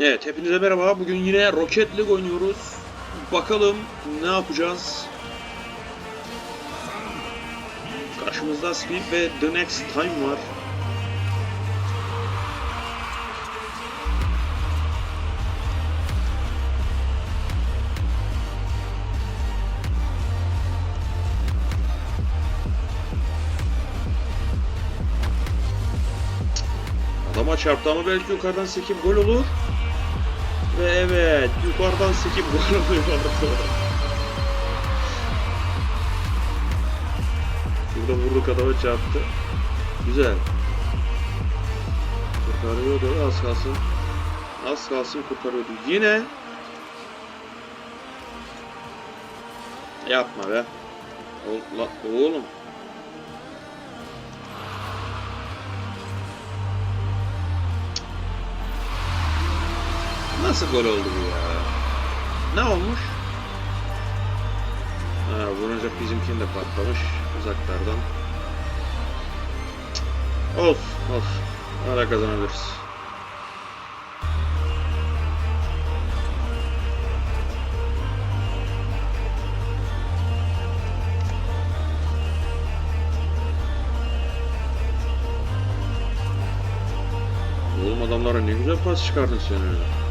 Evet hepinize merhaba. Bugün yine Rocket League oynuyoruz. Bakalım ne yapacağız. Karşımızda Speed ve The Next Time var. Adama çarptı ama belki yukarıdan sekip gol olur. Ve evet yukarıdan sekip gol oluyor. Şurada vurduk adama çarptı. Güzel. Kurtarıyordu az kalsın. Az kalsın kurtarıyordu. Yine Yapma be. Oğlum. Nasıl gol oldu bu ya? Ne olmuş? Ha, vurunca bizimkini de patlamış uzaklardan. Of of. Hala kazanabiliriz. Oğlum adamlara ne güzel pas çıkardın sen öyle.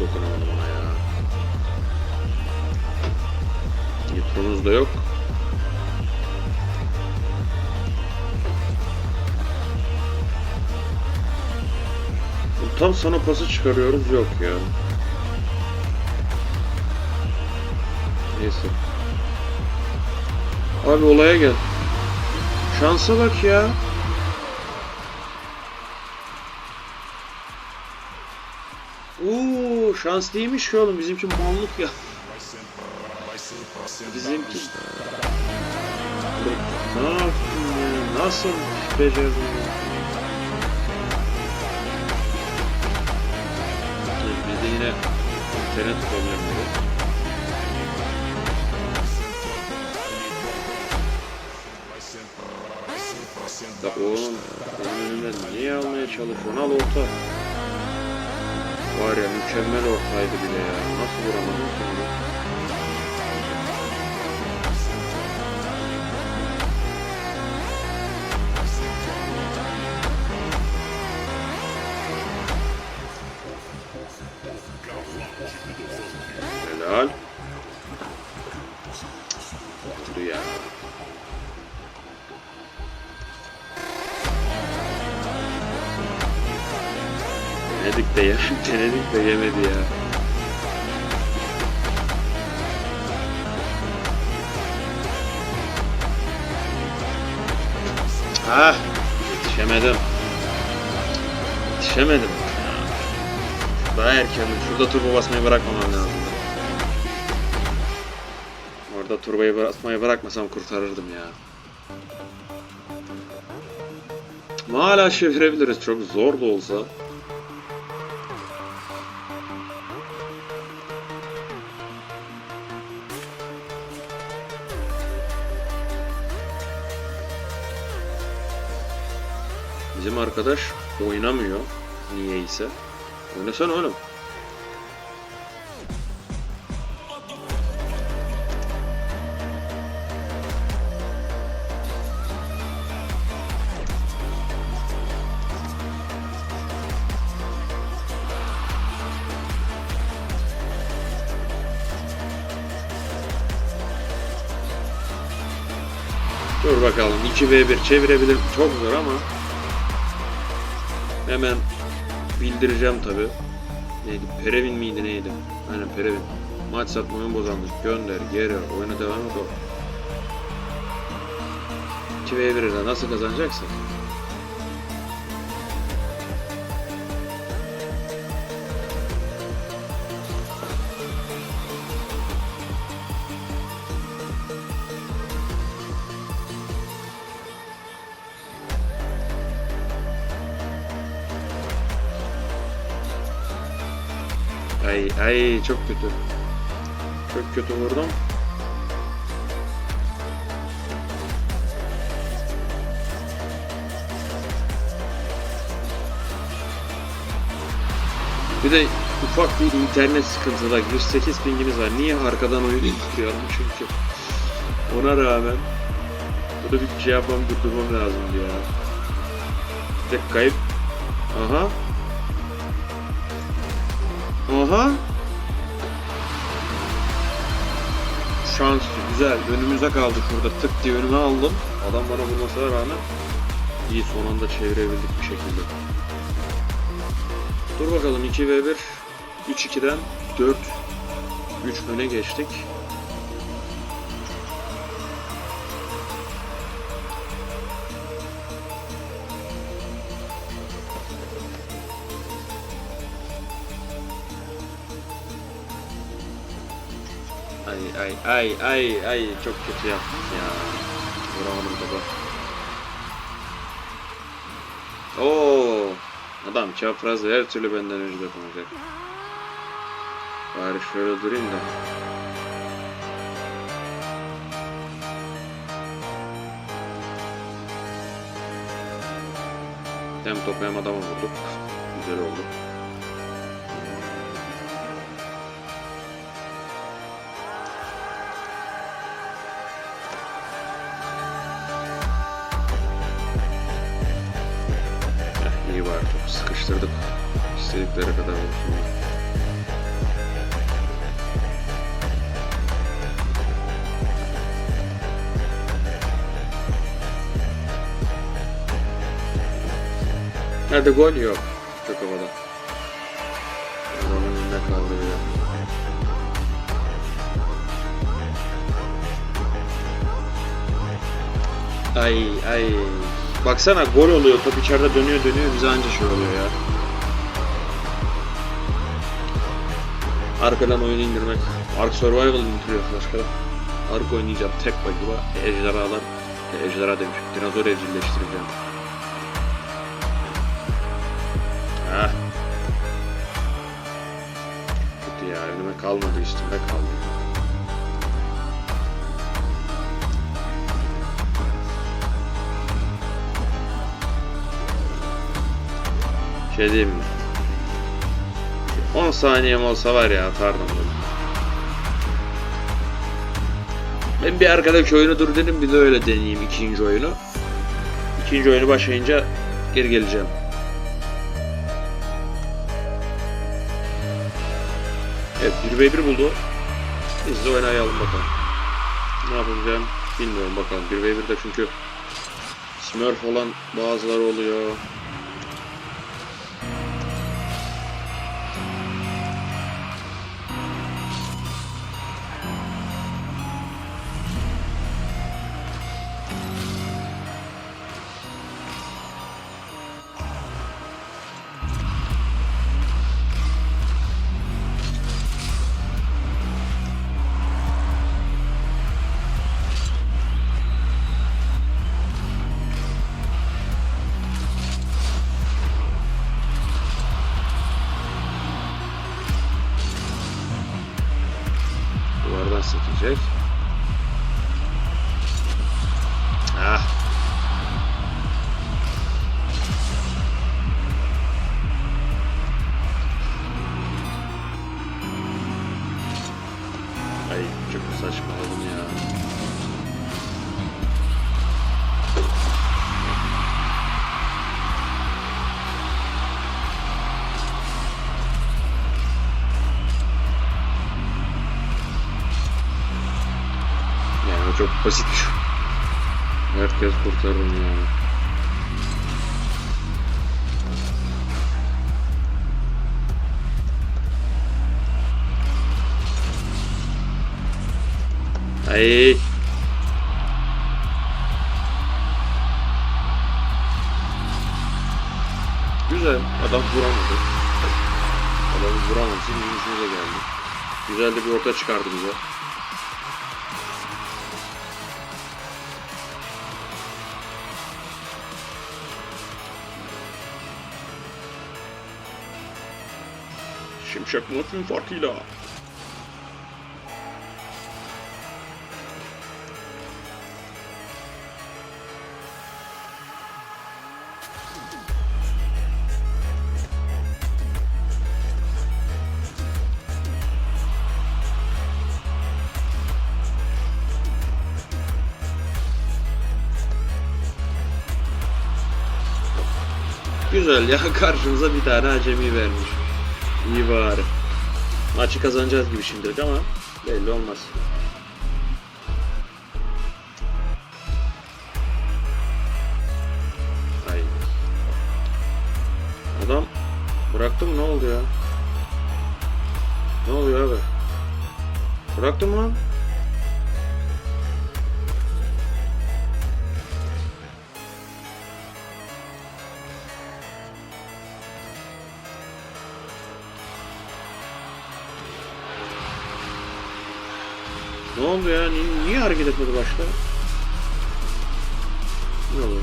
Dokunamadım ona ya? Nitromuz da yok. Tam sana pası çıkarıyoruz yok ya. Neyse. Abi olaya gel. Şansa bak ya. Şans değilmiş ki oğlum bizimki mallık ya. Bizimki... Ne yaptın ya? Nasıl becerdin ya? Bizde yine internet problemleri. Ya oğlum benim önümden niye almaya çalışıyorsun? Al orta. Var ya mükemmel ortaydı bile ya. Nasıl vuramadın ki? Denedik de ya. Denedik de yemedi ya. Ah, yetişemedim. Yetişemedim. Daha erken. Şurada turbo basmayı bırakmamam lazım. Orada turbayı basmayı bırakmasam kurtarırdım ya. Ama hala çevirebiliriz. Çok zor da olsa. Arkadaş oynamıyor. Niyeyse. Oynasana oğlum. Dur bakalım 2v1 çevirebilir çok zor ama hemen bildireceğim tabi. Neydi? Perevin miydi neydi? Aynen Perevin. Maç satma oyun bozanmış. Gönder, geri, oyuna devam et o. 2v1'e nasıl kazanacaksın? Ay çok kötü. Çok kötü vurdum. Bir de ufak bir internet sıkıntıda 108 pingimiz var. Niye arkadan oyun izliyorum çünkü. Ona rağmen burada bir şey yapmam durdurmam lazım ya. Bir kayıp. Aha. Aha. Şans güzel. Önümüze kaldı şurada. Tık diye önüme aldım. Adam bana vurmasına rağmen iyi son anda çevirebildik bir şekilde. Dur bakalım 2v1 3-2'den 4 3 öne geçtik. Ay ay ay ay çok kötü yaptık ya. Vuramadım topa. Oo, adam çapraz her türlü benden önce dokunacak. Bari şöyle durayım da. Hem topu hem adama vurduk. Güzel oldu. Sıkıştırdık. İstedikleri kadar olsun. Hadi gol yok. Çok havada. Adamın önünde kaldı ya. Ay ay. Baksana gol oluyor. Top içeride dönüyor dönüyor. Bize anca şey oluyor ya. Arkadan oyun indirmek. Ark Survival indiriyor başka. Ark oynayacağım tek başıma. Ejderhalar. Ejderha demiş. Dinozor evcilleştireceğim. Heh. Kötü ya önüme kalmadı üstüme kaldı. Şey diyeyim mi? 10 saniyem olsa var ya atardım bunu. Ben bir arkadaş oyunu dur dedim bir de öyle deneyeyim ikinci oyunu. İkinci oyunu başlayınca geri geleceğim. Evet 1v1 buldu. Biz de oynayalım bakalım. Ne yapacağım bilmiyorum bakalım. 1v1'de çünkü Smurf olan bazıları oluyor. Ay çok saçmaladım ya. Yani o çok basit bir şey. Herkes kurtarırım yani. Ay. Güzel. Adam vuramadı. Adamı vuramadı. Şimdi işimize geldi. Güzel de bir orta çıkardı bize. Şimşek Murat'ın farkıyla. Güzel ya karşımıza bir tane acemi vermiş. İyi bari. Maçı kazanacağız gibi şimdilik ama belli olmaz. Ay. Adam bıraktım ne oldu ya? Ne oluyor abi? Bıraktım lan. Ne oldu ya? Niye, niye hareket etmedi başta? Ne oluyor?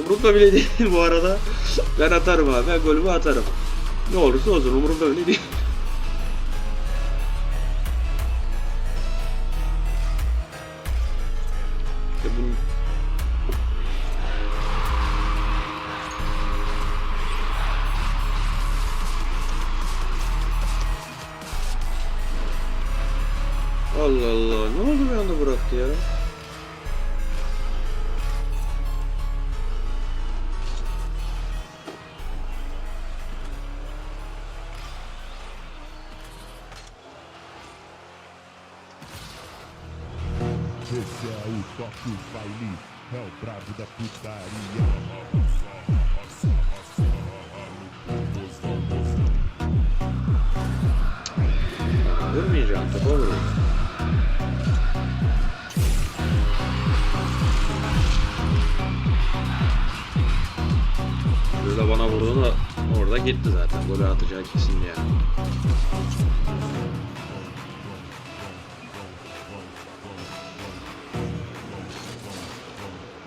Umurumda bile değil bu arada. Ben atarım abi. Ben golümü atarım. Ne olursa olsun umurumda bile değil. Allah Allah. Ne oldu bir anda bıraktı ya? Esse é o toque baile, é o brabo da putaria. Vurmayacağım topa vurayım. Böyle bana vurdu da orada gitti zaten. Golü atacağı kesin yani.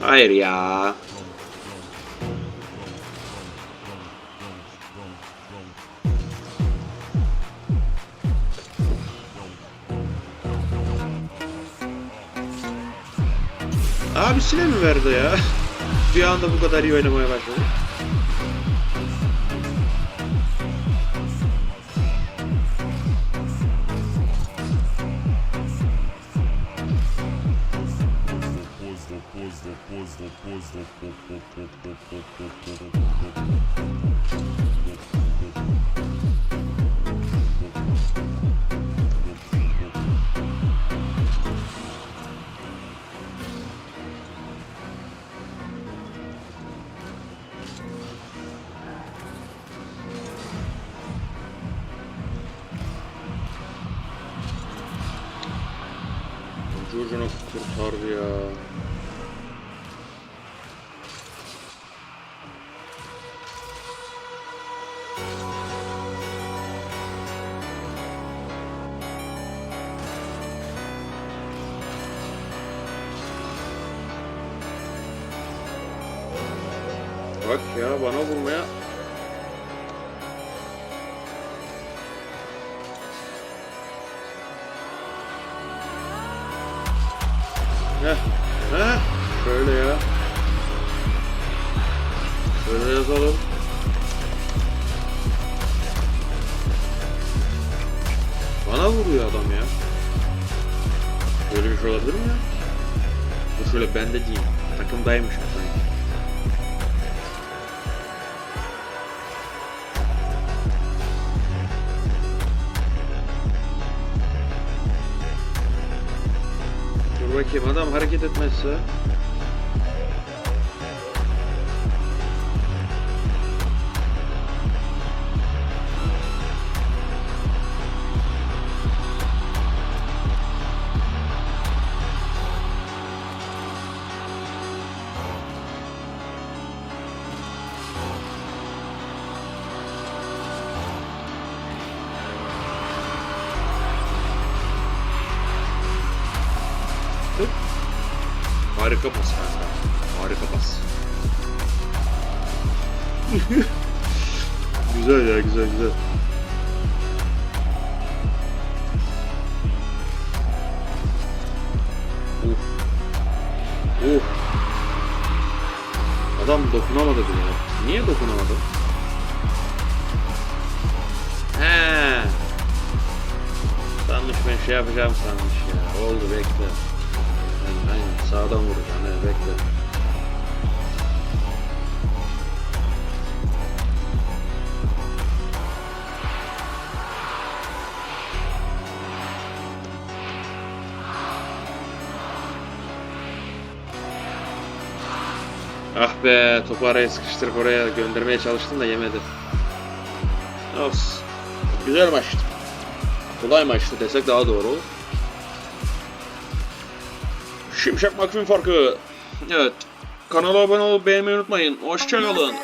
Hayır ya. Abisine mi verdi ya? Bir anda bu kadar iyi oynamaya başladı. Bak ya bana vurmaya Heh, heh, şöyle ya. Şöyle yazalım. Bana vuruyor adam ya. Böyle bir şey olabilir mi ya? Dur şöyle ben de diyeyim. Takımdaymış sanki. Bakayım adam hareket etmezse. Harika pas. Harika pas. güzel ya güzel güzel. Uf. Uf. Adam dokunamadı bile. Niye dokunamadı? He. Sanmış ben şey yapacağım sanmış ya. Oldu bekle. Sağdan vuracağım. Evet bekle. Ah be topu araya sıkıştırıp oraya göndermeye çalıştım da yemedi. Of. Güzel maçtı. Kolay maçtı desek daha doğru olur. Şimşek McQueen farkı. Evet. Kanala abone olup beğenmeyi unutmayın. Hoşçakalın.